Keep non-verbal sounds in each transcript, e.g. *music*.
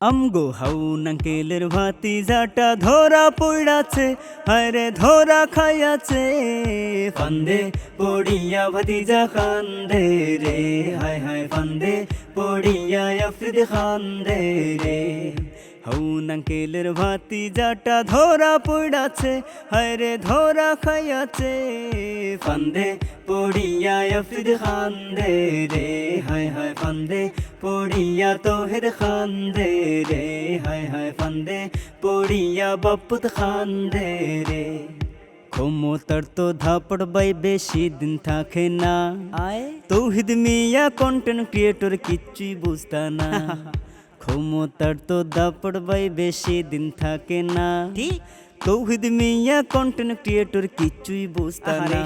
আমগো হাউ নাঙ্কেলের ভাতি যাটা ধরা পড়াছে হায়রে ধরা খাইয়াছে। ফান্দে পড়িয়া ভাতিজা খান্দে রে, হায় হায় ফান্দে পড়িয়া আফ্রিদ খান্দে রে। হৌ নাঙ্কেলের ভাতি যাটা ধরা পড়াছে হায়রে ধরা খাইয়াছে। ফান্দে পড়িয়া আফ্রিদ খান্দে রে হায় হায় ফান্দে পড়িয়া তোহের খান্দে রে হায় হায় ফান্দে পড়িয়া বাপুত খান্দে রে। ক্ষমতার তো ধাপড় বাই বেশি দিন থাকে না। তৌহিদ মিয়া কন্টেন্ট ক্রিয়েটর কিচ্ছুই বুঝতা না। *laughs* ক্ষমতার তো দাপড় বাই বেশি দিন থাকে না। তৌহিদ মিয়া কন্টেন্ট ক্রিয়েটর কিচ্ছুই বুঝতা না।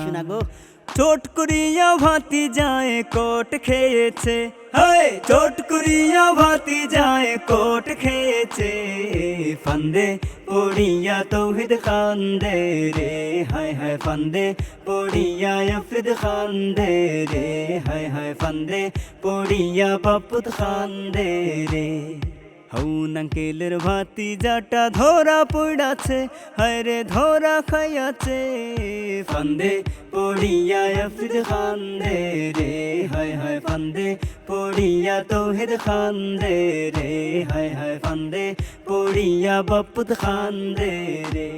চোট করিয়া ভাতি যায় কোট খেয়েছে। হায়, চোট করিয়া ভাতি যায় কোট খেয়েছে। ফান্দে পড়িয়া তৌহিদ খান্দে রে। হায় হায়, ফান্দে পড়িয়া আফ্রিদ খান্দে রে। হায় হায়, ফান্দে পড়িয়া বাপুত খান্দে রে। হৌ নাঙ্কেলের ভাতি যাটা ধরা পড়াছে। হায়রে ধরা খাইয়াছে। ফান্দে পড়িয়া আফিদ খান দে রে, হায় হায় ফান্দে পড়িয়া তৌহিদ খান্দে রে, হায় হায় ফান্দে পড়িয়া বাপুত খান্দে রে।